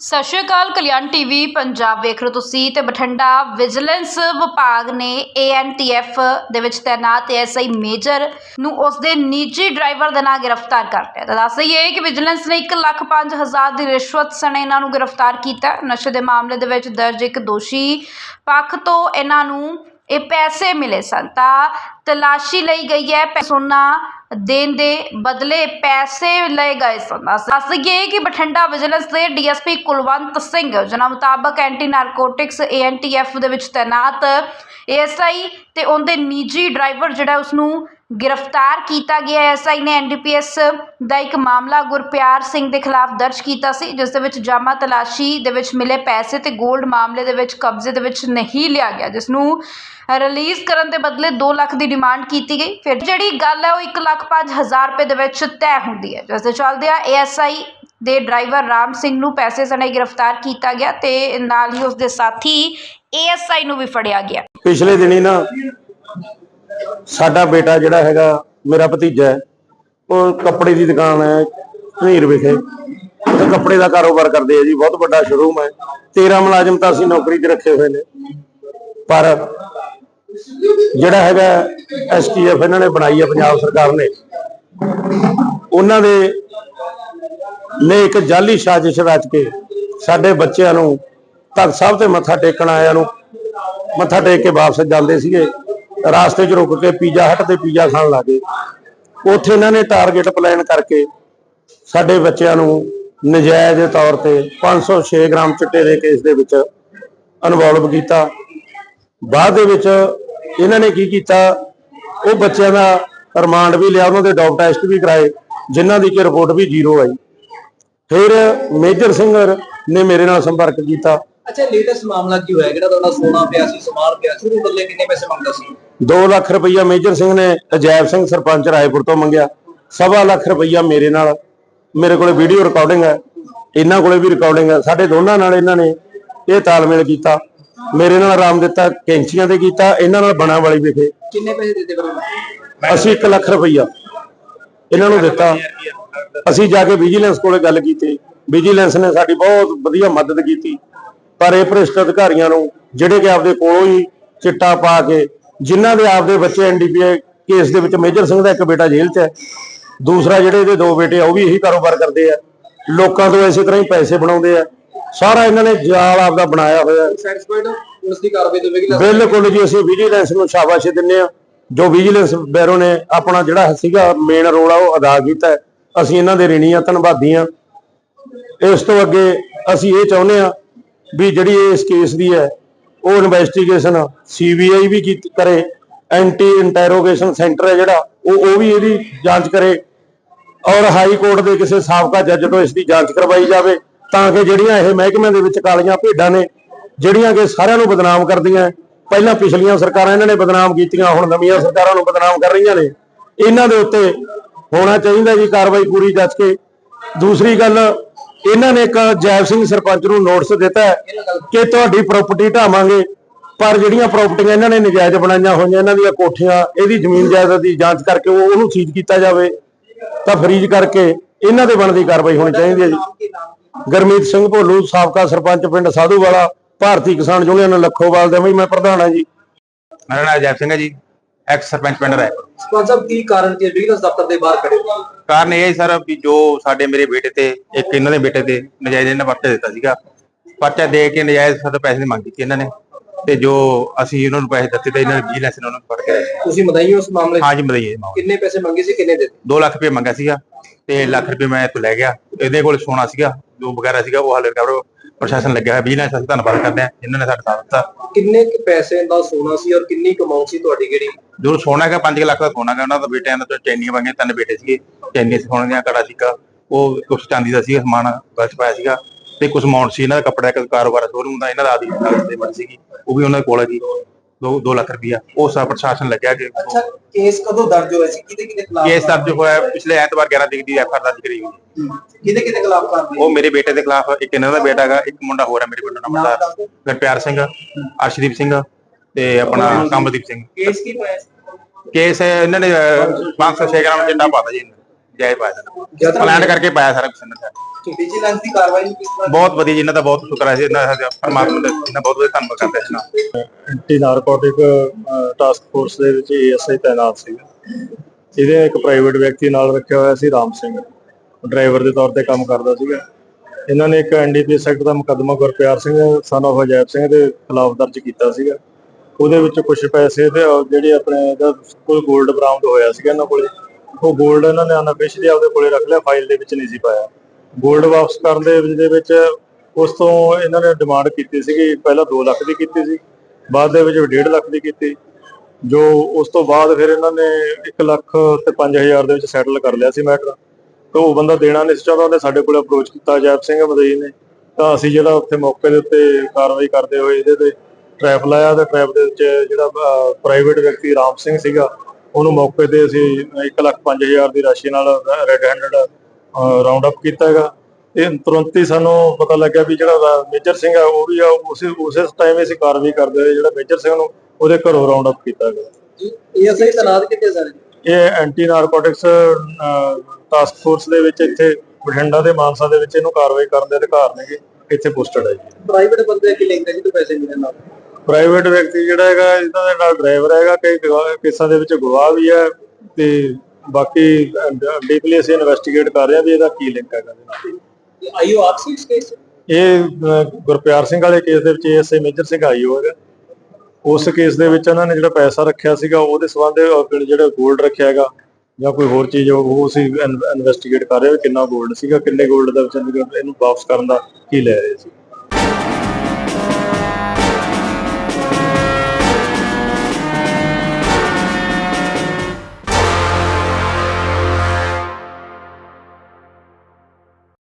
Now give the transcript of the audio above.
ਸਤਿ ਸ਼੍ਰੀ ਅਕਾਲ, ਕਲਿਆਣ ਟੀਵੀ, ਪੰਜਾਬ ਵੇਖ ਰਹੇ ਹੋ ਤੁਸੀਂ ਤੇ ਬਠਿੰਡਾ ਵਿਜੀਲੈਂਸ ਵਿਭਾਗ ਨੇ ਏਐਨਟੀਐਫ ਦੇ ਵਿੱਚ ਤੈਨਾਤ ਐਸਆਈ ਮੇਜਰ ਨੂੰ ਉਸ ਦੇ ਨਿੱਜੀ ਡਰਾਈਵਰ ਦੇ ਨਾਲ ਗ੍ਰਿਫਤਾਰ ਕਰ ਲਿਆ। ਤਾਂ ਦੱਸ ਦਈਏ ਕਿ ਵਿਜੀਲੈਂਸ ਨੇ 1 ਲੱਖ 5000 ਦੀ ਰਿਸ਼ਵਤ ਸਣੇ ਇਹਨਾਂ ਨੂੰ ਗ੍ਰਿਫਤਾਰ ਕੀਤਾ। ਨਸ਼ੇ ਦੇ ਮਾਮਲੇ ਦੇ ਵਿੱਚ ਦਰਜ ਇੱਕ ਦੋਸ਼ੀ ਪੱਖ ਤੋਂ ਇਹਨਾਂ ਨੂੰ ਇਹ ਪੈਸੇ ਮਿਲੇ ਸਨ। ਤਾਂ ਤਲਾਸ਼ੀ ਲਈ ਗਈ ਹੈ ਪੈਸੋਨਾ ਦੇਣ ਦੇ ਬਦਲੇ ਪੈਸੇ ਲਏ ਗਏ ਸਨ। ਦੱਸ ਦਈਏ ਕਿ ਬਠਿੰਡਾ ਵਿਜੀਲੈਂਸ ਦੇ ਡੀਐਸਪੀ ਕੁਲਵੰਤ ਸਿੰਘ ਜਨਾਂ ਮੁਤਾਬਕ ਐਂਟੀ ਨਾਰਕੋਟਿਕਸ ਏਐਨਟੀਐਫ ਦੇ ਵਿੱਚ ਤੈਨਾਤ ਏਐਸਆਈ ਤੇ ਉਹਦੇ ਨਿੱਜੀ ਡਰਾਈਵਰ ਜਿਹੜਾ ਉਸ ਨੂੰ ਗ੍ਰਿਫਤਾਰ ਕੀਤਾ ਗਿਆ ਐਸਆਈ ਨੇ ਐਨਡੀਪੀਐਸ ਦਾ ਇੱਕ ਮਾਮਲਾ ਗੁਰਪਿਆਰ ਸਿੰਘ ਦੇ ਖਿਲਾਫ ਦਰਜ ਕੀਤਾ ਸੀ, ਜਿਸ ਦੇ ਵਿੱਚ ਜਾਮਾ ਤਲਾਸ਼ੀ ਦੇ ਵਿੱਚ ਮਿਲੇ ਪੈਸੇ ਤੇ 골ਡ ਮਾਮਲੇ ਦੇ ਵਿੱਚ ਕਬਜ਼ੇ ਦੇ ਵਿੱਚ ਨਹੀਂ ਲਿਆ ਗਿਆ, ਜਿਸ ਨੂੰ ਰਿਲੀਜ਼ ਕਰਨ ਦੇ ਬਦਲੇ 2 ਲੱਖ ਦੀ ਡਿਮਾਂਡ ਕੀਤੀ ਗਈ। ਫਿਰ ਜਿਹੜੀ ਗੱਲ ਹੈ, ਉਹ 1 ਲੱਖ 5000 ਰੁਪਏ ਦੇ ਵਿੱਚ ਤੈਅ ਹੁੰਦੀ ਹੈ। ਜਿਸ ਦੇ ਚੱਲਦੇ ਆ ਏਐਸਆਈ ਦੇ ਡਰਾਈਵਰ ਰਾਮ ਸਿੰਘ ਨੂੰ ਪੈਸੇ ਸਣੇ ਗ੍ਰਿਫਤਾਰ ਕੀਤਾ ਗਿਆ ਤੇ ਨਾਲ ਹੀ ਉਸ ਦੇ ਸਾਥੀ ਏਐਸਆਈ ਨੂੰ ਵੀ ਫੜਿਆ ਗਿਆ। ਪਿਛਲੇ ਦਿਨੀ ਨਾ ਸਾਡਾ ਬੇਟਾ ਜਿਹੜਾ ਹੈਗਾ, ਮੇਰਾ ਭਤੀਜਾ ਹੈ, ਉਹ ਕੱਪੜੇ ਦੀ ਦੁਕਾਨ ਹੈ ਢਨੀਰ ਵਿਖੇ। ਤੇ ਕੱਪੜੇ ਦਾ ਕਾਰੋਬਾਰ ਕਰਦੇ ਆ ਜੀ, ਬਹੁਤ ਵੱਡਾ ਸ਼ੋਰੂਮ ਹੈ। 13 ਮੁਲਾਜ਼ਮ ਤਾਂ ਅਸੀਂ ਨੌਕਰੀ ਤੇ ਰੱਖੇ ਹੋਏ ਨੇ। ਪਰ ਜਿਹੜਾ ਹੈਗਾ ਐਸਟੀਐਫ ਇਹਨਾਂ ਨੇ ਬਣਾਈ ਹੈ ਪੰਜਾਬ ਸਰਕਾਰ ਨੇ। ਉਹਨਾਂ ਦੇ ਨੇ ਇੱਕ ਜਾਲੀ ਸਾਜ਼ਿਸ਼ ਰਚ ਕੇ ਸਾਡੇ ਬੱਚਿਆਂ ਨੂੰ ਤਖਤ ਸਾਹਿਬ ਤੇ ਮੱਥਾ ਟੇਕਣ ਆਇਆਂ ਨੂੰ ਮੱਥਾ ਟੇਕ ਕੇ ਵਾਪਸ ਜਾਂਦੇ ਸੀਗੇ। ਰਾਸਤੇ 'ਚ ਰੁਕ ਕੇ ਪੀਜ਼ਾ ਹੱਟ ਤੇ ਪੀਜ਼ਾ ਖਾਣ ਲੱਗੇ ਉੱਥੇ ਇਹਨਾਂ ਨੇ ਟਾਰਗੇਟ ਪਲਾਨ ਕਰਕੇ ਸਾਡੇ ਬੱਚਿਆਂ ਨੂੰ ਨਜਾਇਜ਼ ਤੌਰ ਤੇ 506 ਗ੍ਰਾਮ ਚਿੱਟੇ ਦੇ ਕੇਸ ਦੇ ਵਿੱਚ ਇਨਵੋਲਵ ਕੀਤਾ। ਬਾਅਦ ਦੇ ਵਿੱਚ ਇਹਨਾਂ ਨੇ ਕੀ ਕੀਤਾ, ਉਹ ਬੱਚਿਆਂ ਦਾ ਰਿਮਾਂਡ ਵੀ ਲਿਆ, ਉਹਨਾਂ ਦੇ ਡੌਪ ਟੈਸਟ ਵੀ ਕਰਾਏ, ਜਿਨ੍ਹਾਂ ਦੀ ਕਿ ਰਿਪੋਰਟ ਵੀ ਜ਼ੀਰੋ ਆਈ। ਫਿਰ ਮੇਜਰ ਸਿੰਘ ਨੇ ਮੇਰੇ ਨਾਲ ਸੰਪਰਕ ਕੀਤਾ। ਅੱਛਾ ਲੇਟੈਸਟ ਮਾਮਲਾ ਕੀ ਹੋਇਆ? ਜਿਹੜਾ ਤੁਹਾਡਾ ਸੋਨਾ ਪਿਆ ਸੀ ਸਮਾਨ ਪਿਆ ਸੀ ਉਹਦੇ ਬਦਲੇ ਕਿੰਨੇ ਪੈਸੇ ਮੰਗਦਾ ਸੀ? 2 ਲੱਖ ਰੁਪਈਆ ਮੇਜਰ ਸਿੰਘ ਨੇ ਅਜੈਬ ਸਿੰਘ ਸਰਪੰਚ ਰਾਏਪੁਰ ਤੋਂ ਮੰਗਿਆ। ਸਵਾ ਲੱਖ ਰੁਪਈਆ ਮੇਰੇ ਨਾਲ। ਮੇਰੇ ਕੋਲੇ ਵੀਡੀਓ ਰਿਕਾਰਡਿੰਗ ਹੈ। ਇਹਨਾਂ ਕੋਲੇ ਵੀ ਰਿਕਾਰਡਿੰਗ ਹੈ। ਸਾਡੇ ਦੋਨਾਂ ਨਾਲ ਇਹਨਾਂ ਨੇ ਇਹ ਤਾਲਮੇਲ ਕੀਤਾ। ਮੇਰੇ ਨਾਲ ਆਰਾਮ ਦਿੱਤਾ ਕੈਂਚੀਆਂ ਤੇ ਕੀਤਾ ਇਹਨਾਂ ਨਾਲ ਬਣਾ ਵਾਲੀ ਵਿਖੇ। ਕਿੰਨੇ ਪੈਸੇ ਦਿੱਤੇ ਬਰੋ ਅਸੀਂ 1 ਲੱਖ ਰੁਪਈਆ ਇਹਨਾਂ ਨੂੰ ਦਿੱਤਾ। ਅਸੀਂ ਜਾ ਕੇ ਵਿਜੀਲੈਂਸ ਕੋਲੇ ਗੱਲ ਕੀਤੀ। ਵਿਜੀਲੈਂਸ ਨੇ ਸਾਡੀ ਬਹੁਤ ਵਧੀਆ ਮਦਦ ਕੀਤੀ। ਪਰ ਇਹ ਭ੍ਰਿਸ਼ਟ ਅਧਿਕਾਰੀਆਂ ਨੂੰ ਜਿਹੜੇ ਕਿ ਆਪਦੇ ਕੋਲੋਂ ਹੀ ਚਿੱਟਾ ਪਾ ਕੇ ਜਿਨ੍ਹਾਂ ਦੇ ਆਪਦੇ ਬੱਚੇ ਐਨਡੀਪੀਏ ਕੇਸ ਦੇ ਵਿੱਚ ਮੇਜਰ ਸਿੰਘ ਦਾ ਇੱਕ ਬੇਟਾ ਜੇਲ੍ਹ 'ਚ ਹੈ ਦੂਸਰਾ ਜਿਹੜੇ ਇਹਦੇ ਦੋ ਬੇਟੇ ਆ ਉਹ ਵੀ ਇਹੀ ਕਾਰੋਬਾਰ ਕਰਦੇ ਆ ਲੋਕਾਂ ਤੋਂ ਇਸੇ ਤਰ੍ਹਾਂ ਹੀ ਪੈਸੇ ਬਣਾਉਂਦੇ ਆ ਸਾਰਾ ਇਹਨਾਂ ਨੇ ਜਾਲ ਆਪਦਾ ਬਣਾਇਆ ਹੋਇਆ ਹੈ। ਸੈਟੀਸਫਾਈਡ ਪੁਲਿਸ ਦੀ ਕਾਰਵਾਈ ਤੋਂ ਵੇਗੀ ਬਿਲਕੁਲ ਜੀ ਅਸੀਂ ਵਿਜੀਲੈਂਸ ਨੂੰ ਸ਼ਾਬਾਸ਼ ਦਿੰਨੇ ਆ ਜੋ ਵਿਜੀਲੈਂਸ ਬੈਰੋ ਨੇ ਆਪਣਾ ਜਿਹੜਾ ਸੀਗਾ ਮੇਨ ਰੋਲ ਆ ਉਹ ਅਦਾ ਕੀਤਾ। ਅਸੀਂ ਇਹਨਾਂ ਦੇ ਰਿਣੀ ਆ ਧੰਨਵਾਦੀ ਆ ਇਸ ਤੋਂ ਅੱਗੇ ਅਸੀਂ ਇਹ ਚਾਹੁੰਦੇ ਆ ਵੀ ਜਿਹੜੀ ਇਸ ਕੇਸ ਦੀ ਹੈ, ਉਹ ਇਨਵੈਸਟੀਗੇਸ਼ਨ ਸੀਬੀਆਈ ਵੀ ਕੀਤੀ ਕਰੇ ਐਂਟੀ ਇੰਟਰੋਗੇਸ਼ਨ ਸੈਂਟਰ ਹੈ ਜਿਹੜਾ, ਉਹ ਉਹ ਵੀ ਇਹਦੀ ਜਾਂਚ ਕਰੇ ਔਰ ਹਾਈ ਕੋਰਟ ਦੇ ਕਿਸੇ ਸਾਬਕਾ ਜੱਜ ਤੋਂ ਇਸ ਦੀ ਜਾਂਚ ਕਰਵਾਈ ਜਾਵੇ ਤਾਂ ਕਿ ਜਿਹੜੀਆਂ ਇਹ ਮਹਿਕਮਿਆਂ ਦੇ ਵਿੱਚ ਕਾਲੀਆਂ ਭੇਡਾਂ ਨੇ, ਜਿਹੜੀਆਂ ਕਿ ਸਾਰਿਆਂ ਨੂੰ ਬਦਨਾਮ ਕਰਦੀਆਂ, ਪਹਿਲਾਂ ਪਿਛਲੀਆਂ ਸਰਕਾਰਾਂ ਇਹਨਾਂ ਨੇ ਬਦਨਾਮ ਕੀਤੀਆਂ, ਹੁਣ ਨਵੀਆਂ ਸਰਕਾਰਾਂ ਨੂੰ ਬਦਨਾਮ ਕਰ ਰਹੀਆਂ ਨੇ, ਇਹਨਾਂ ਦੇ ਉੱਤੇ ਹੋਣਾ ਚਾਹੀਦਾ ਜੀ ਕਾਰਵਾਈ ਪੂਰੀ ਜੱਜ ਕੇ। ਦੂਸਰੀ ਗੱਲ ਇਹਨਾਂ ਨੇ ਇੱਕ ਜੈਬ ਸਿੰਘ ਸਰਪੰਚ ਨੂੰ ਨੋਟਿਸ ਦਿੱਤਾ ਕਿ ਤੁਹਾਡੀ ਪ੍ਰਾਪਰਟੀ ਢਾਵਾਂਗੇ, ਪਰ ਜਿਹੜੀਆਂ ਪ੍ਰਾਪਰਟੀਆਂ ਇਹਨਾਂ ਨੇ ਨਜਾਇਜ਼ ਬਣਾਈਆਂ ਹੋਈਆਂ, ਇਹਨਾਂ ਦੀਆਂ ਕੋਠੀਆਂ, ਇਹਦੀ ਜ਼ਮੀਨ ਜਾਇਦਾਦ ਦੀ ਜਾਂਚ ਕਰਕੇ ਉਹ ਉਹਨੂੰ ਸੀਜ਼ ਕੀਤਾ ਜਾਵੇ, ਤਾਂ ਫਰੀਜ਼ ਕਰਕੇ ਇਹਨਾਂ ਦੇ ਬਣਦੀ ਕਾਰਵਾਈ ਹੋਣੀ ਚਾਹੀਦੀ ਹੈ ਜੀ। ਗਰਮੀਤ ਸਿੰਘ ਭੋਲੂ, ਸਾਬਕਾ ਸਰਪੰਚ ਪਿੰਡ ਸਾਧੂਵਾਲਾ, ਭਾਰਤੀ ਕਿਸਾਨ ਯੂਨੀਅਨ, ਲੱਖੋਵਾਲ ਦੇ ਮੈਂ ਪ੍ਰਧਾਨ ਹਾਂ ਜੀ। ਮੇਰਾ ਨਾਮ ਅਜੈਬ ਸਿੰਘ ਹੈ ਜੀ। ਐਕਸ ਸਰਪੰਚ ਪਿੰਡ ਰਾਏ ਸਰਪੰਚ ਸਾਹਿਬ ਕੀ ਕਾਰਨ ਕੀ ਵਿਜੀਲੈਂਸ ਦਫ਼ਤਰ ਦੇ ਬਾਹਰ ਖੜੇ ਹੋ? ਕਾਰਨ ਇਹ ਹੈ ਸਰ ਵੀ ਜੋ ਸਾਡੇ ਮੇਰੇ ਬੇਟੇ ਤੇ ਇੱਕ ਇਹਨਾਂ ਦੇ ਬੇਟੇ ਤੇ ਨਜਾਇਜ਼ ਇਹਨਾਂ ਪਰਚਾ ਦਿੱਤਾ ਸੀਗਾ ਪਰਚਾ ਦੇ ਕੇ ਨਜਾਇਜ਼ ਸਾਡੇ ਪੈਸੇ ਦੀ ਮੰਗ ਕੀਤੀ ਇਹਨਾਂ ਨੇ ਤੇ ਜੋ ਅਸੀਂ ਉਹਨਾਂ ਨੂੰ ਪੈਸੇ ਦਿੱਤੇ ਤੇ ਇਹਨਾਂ ਨੇ ਵਿਜੀਲੈਂਸ ਨੇ ਉਹਨਾਂ ਨੂੰ ਫੜ ਕੇ ਲਿਆ। ਤੁਸੀਂ ਮਦਾਈ ਹੋ ਉਸ ਮਾਮਲੇ 'ਚ? ਹਾਂ ਜੀ ਮਦਈਏ ਮਾਮਲਾ ਕਿੰਨੇ ਪੈਸੇ ਮੰਗੇ ਸੀ ਕਿੰਨੇ ਦਿੱਤੇ 2 ਲੱਖ ਰੁਪਏ ਮੰਗਿਆ ਸੀਗਾ ਤੇ ਲੱਖ ਰੁਪਏ ਮੈਂ ਇੱਥੋਂ ਲੈ ਗਿਆ ਇਹਦੇ ਕੋਲ ਸੋਨਾ ਸੀਗਾ ਜੋ ਵਗੈਰਾ ਸੀਗਾ ਉਹ ਹਾਲੇ ਰਿਕਵਰ ਪ੍ਰਸ਼ਾਸਨ ਲੱਗਿਆ ਹੋਇਆ ਵਿਜੀਲੈਂਸ ਅਸੀਂ ਧੰਨਵਾਦ ਕਰਦੇ ਹਾਂ ਜਿਨ੍ਹਾਂ ਨੇ ਸਾਡਾ ਸਾਥ ਦਿੱਤਾ। ਕਿੰਨੇ ਕੁ ਪੈਸੇ ਦਾ ਸੋਨਾ ਸੀ ਔਰ ਕਿੰਨੀ ਕਮਾਉ ਸੀ ਤੁਹਾਡੀ ਕਿਹੜੀ ਜੋ ਸੋਨਾ ਹੈਗਾ 5 ਲੱਖ ਦਾ ਸੋਨਾ ਹੈਗਾ ਉਹਨਾਂ ਦਾ ਬੇਟਿਆਂ ਦਾ ਚੈਨੀਆਂ ਵਾਂਗੇ ਤਿੰਨ ਬੇਟੇ ਸੀਗੇ ਚੈਨੀ ਸੋਨੇ ਦੀਆਂ ਕੜਾ ਸੀਗਾ ਉਹ ਕੁਝ ਚਾਂਦੀ ਦਾ ਸੀਗਾ ਸਮਾਨ ਗਲਤ ਪਾਇਆ ਸੀਗਾ ਤੇ ਕੁਝ ਮਾਉਂਟ ਸੀ ਇਹਨਾਂ ਦਾ ਕੱਪੜੇ ਦਾ ਕਾਰੋਬਾਰ ਸ਼ੋਰੂਮ ਦਾ ਇਹਨਾਂ ਦਾ ਆਦੀ ਦੇ ਮਰ ਸੀਗੀ ਉਹ ਵੀ ਉਹਨਾਂ ਕੋਲ ਹੈ ਜੀ। 2 2 ਲੱਖ ਰੁਪਇਆ ਉਹ ਸਾ ਪ੍ਰਸ਼ਾਸਨ ਲੱਗਿਆ ਕਿ ਅੱਛਾ ਕੇਸ ਕਦੋਂ ਦਰਜ ਹੋਇਆ ਸੀ? ਕਿਹਦੇ ਕਿਹਦੇ ਖਿਲਾਫ ਕੇਸ ਦਰਜ ਹੋਇਆ ਪਿਛਲੇ ਐਤਵਾਰ 11 ਤਰੀਕ ਦੀ ਐਫਆਰ ਦਰਜ ਕਰੀ ਹੋਈ ਹੈ। ਕਿਹਦੇ ਕਿਹਦੇ ਖਿਲਾਫ ਕਾਰਵਾਈ ਉਹ ਮੇਰੇ ਬੇਟੇ ਦੇ ਖਿਲਾਫ ਇੱਕ ਇਹਨਾਂ ਦਾ ਬੇਟਾ ਹੈਗਾ ਇੱਕ ਮੁੰਡਾ ਹੋਰ ਹੈ ਮੇਰੇ ਪਿੰਡ ਦਾ ਮੁੰਡਾ ਗੁਰਪਿਆਰ ਸਿੰਘ ਅਰਸ਼ਦੀਪ ਸਿੰਘ ਤੇ ਆਪਣਾ ਕੰਬਦੀਪ ਸਿੰਘ। ਕੇਸ ਕੀ ਪਾਇਆ ਸੀ? ਕੇਸ ਇਹਨਾਂ ਨੇ 506 ਗ੍ਰਾਮ ਚਿੱਟਾ ਪਾਤਾ ਜੀ ਜਾਇਜ਼ ਪਾਇਆ ਪਲਾਨ ਕਰਕੇ ਪਾਇਆ ਸਾਰਾ ਕੁਝ ਇਹਨਾਂ ਦਾ। ਵਿਜੀਲੈਂਸ ਦੀ ਕਾਰਵਾਈ ਨੂੰ ਕਿਸ ਤਰ੍ਹਾਂ ਬਹੁਤ ਵਧੀਆ ਜੀ ਇਹਨਾਂ ਦਾ ਬਹੁਤ ਸ਼ੁਕਰ ਹੈ ਜੀ ਇਹਨਾਂ ਦਾ ਪਰਮਾਤਮਾ ਦਾ ਇਹਨਾਂ ਬਹੁਤ ਬਹੁਤ ਧੰਨਵਾਦ ਕਰਦੇ ਹਾਂ ਦਾ। ਐਂਟੀ ਨਾਰਕੋਟਿਕ ਟਾਸਕ ਫੋਰਸ ਦੇ ਵਿੱਚ ਏਐਸਆਈ ਤਾਇਨਾਤ ਸੀ ਇਹਦੇ ਇੱਕ ਪ੍ਰਾਈਵੇਟ ਵਿਅਕਤੀ ਨਾਲ ਰੱਖਿਆ ਹੋਇਆ ਸੀ ਰਾਮ ਸਿੰਘ। ਡਰਾਈਵਰ ਦੇ ਤੌਰ ਤੇ ਕੰਮ ਕਰਦਾ ਸੀਗਾ। ਇਹਨਾਂ ਨੇ ਇੱਕ ਐਨਡੀਪੀਐਸ ਐਕਟ ਦਾ ਮੁਕੱਦਮਾ ਗੁਰਪਿਆਰ ਸਿੰਘ ਸਨ ਅਜੈਬ ਸਿੰਘ ਦੇ ਖਿਲਾਫ ਦਰਜ ਕੀਤਾ ਸੀਗਾ। ਉਹਦੇ ਵਿੱਚ ਕੁਝ ਪੈਸੇ ਤੇ ਜਿਹੜੇ ਆਪਣੇ ਇਹਦਾ ਕੋਈ 골ਡ ਬਰਾਮਦ ਹੋਇਆ ਸੀਗਾ ਇਹਨਾਂ ਕੋਲੇ। ਉਹ 골ਡ ਇਹਨਾਂ ਨੇ ਅਨਅਫੀਸ਼ੀਅਲੀ ਆਪਦੇ ਕੋਲੇ ਰੱਖ ਲਿਆ ਫਾਈਲ ਦੇ ਵਿੱਚ ਨਹੀਂ ਸੀ ਪਾਇਆ। 골ਡ ਵਾਪਸ ਕਰਨ ਦੇ ਦੇ ਵਿੱਚ ਉਸ ਤੋਂ ਇਹਨਾਂ ਨੇ ਡਿਮਾਂਡ ਕੀਤੀ ਸੀਗੀ, ਪਹਿਲਾਂ 2 ਲੱਖ ਦੀ ਕੀਤੀ ਸੀ, ਬਾਅਦ ਦੇ ਵਿੱਚ 1.5 ਲੱਖ ਦੀ ਕੀਤੀ। ਜੋ ਉਸ ਤੋਂ ਬਾਅਦ ਫਿਰ ਇਹਨਾਂ ਨੇ 1 ਲੱਖ ਤੇ 5000 ਦੇ ਵਿੱਚ ਸੈਟਲ ਕਰ ਲਿਆ ਸੀ ਮੈਟਰ ਤੇ ਉਹ ਬੰਦਾ ਦੇਣਾ ਨਹੀਂ ਸੀ ਚਾਹੁੰਦਾ, ਉਹਨੇ ਸਾਡੇ ਕੋਲ ਅਪਰੋਚ ਕੀਤਾ ਜੈਪ ਸਿੰਘ ਮਦਈ ਨੇ। ਤਾਂ ਅਸੀਂ ਜਿਹੜਾ ਉੱਥੇ ਮੌਕੇ ਦੇ ਉੱਤੇ ਕਾਰਵਾਈ ਕਰਦੇ ਹੋਏ ਇਹਦੇ ਤੇ ਟ੍ਰੈਪ ਲਾਇਆ ਤੇ ਟ੍ਰੈਪ ਦੇ ਵਿੱਚ ਜਿਹੜਾ ਪ੍ਰਾਈਵੇਟ ਵਿਅਕਤੀ ਰਾਮ ਸਿੰਘ ਸੀਗਾ ਉਹਨੂੰ ਮੌਕੇ ਤੇ ਅਸੀਂ 1 ਲੱਖ 5000 ਦੀ ਰਾਸ਼ੀ ਨਾਲ ਰੈੱਡ ਹੈਂਡਡ ਰਾਉਂਡ ਅਪ ਕੀਤਾ ਹੈਗਾ। ਇਹ ਤੁਰੰਤ ਹੀ ਸਾਨੂੰ ਪਤਾ ਲੱਗਿਆ ਵੀ ਜਿਹੜਾ ਮੇਜਰ ਸਿੰਘ ਆ ਉਹ ਵੀ ਆ ਉਸੇ ਉਸੇ ਟਾਈਮ ਅਸੀਂ ਕਾਰਵਾਈ ਕਰਦੇ ਹੋਏ ਜਿਹੜਾ ਮੇਜਰ ਸਿੰਘ ਨੂੰ ਉਹਦੇ ਘਰੋਂ ਰਾਉਂਡ ਅਪ ਕੀਤਾ ਗਿਆ। ਏਐਸਆਈ ਤਨਾਤ ਕਿੱਥੇ ਸਰ? ਇਹ ਐਂਟੀ ਨਾਰਕੋਟਿਕਸ ਟਾਸਕ ਫੋਰਸ ਦੇ ਵਿੱਚ ਇੱਥੇ ਬਠਿੰਡਾ ਤੇ ਮਾਨਸਾ ਦੇ ਵਿੱਚ ਇਹਨੂੰ ਕਾਰਵਾਈ ਕਰਨ ਦੇ ਅਧਿਕਾਰ ਨੇਗੇ ਇੱਥੇ ਪੋਸਟਡ ਹੈ ਜੀ। ਪ੍ਰਾਈਵੇਟ ਬੰਦੇ ਕੀ ਹੈ ਜੀ ਤੋਂ ਪੈਸੇ ਮਿਲਣ ਨਾਲ? ਪ੍ਰਾਈਵੇਟ ਵਿਅਕਤੀ ਜਿਹੜਾ ਹੈਗਾ ਇਹਨਾਂ ਦੇ ਨਾਲ ਡਰਾਈਵਰ ਹੈਗਾ ਕਈ ਕੇਸਾਂ ਦੇ ਵਿੱਚ ਗਵਾਹ ਵੀ ਹੈ ਤੇ ਬਾਕੀ ਡੀਪਲੀ ਅਸੀਂ ਇਨਵੈਸਟੀਗੇਟ ਕਰ ਰਹੇ ਹਾਂ ਵੀ ਇਹਦਾ ਕੀ ਲਿੰਕ ਹੈਗਾ ਇਹ ਆਈਓ ਆਪਸੀ ਕੇਸ ਇਹ ਗੁਰਪਿਆਰ ਸਿੰਘ ਵਾਲੇ ਕੇਸ ਦੇ ਵਿੱਚ ਐਸਏ ਮੇਜਰ ਸਿੰਘ ਆਈਓ ਹੈਗਾ। ਉਸ ਕੇਸ ਦੇ ਵਿੱਚ ਉਹਨਾਂ ਨੇ ਜਿਹੜਾ ਪੈਸਾ ਰੱਖਿਆ ਸੀਗਾ ਉਹਦੇ ਸਬੰਧ ਜਿਹੜਾ 골ਡ ਰੱਖਿਆ ਹੈਗਾ ਜਾਂ ਕੋਈ ਹੋਰ ਚੀਜ਼ ਉਹ ਅਸੀਂ ਇਨਵੈਸਟੀਗੇਟ ਕਰ ਰਹੇ ਹਾਂ ਕਿੰਨਾ ਗੋਲਡ ਸੀਗਾ ਕਿੰਨੇ ਗੋਲਡ ਦਾ ਵਿਚਾਰ ਇਹਨੂੰ ਵਾਪਸ ਕਰਨ ਦਾ ਕੀ ਲੈ ਰਹੇ ਸੀ।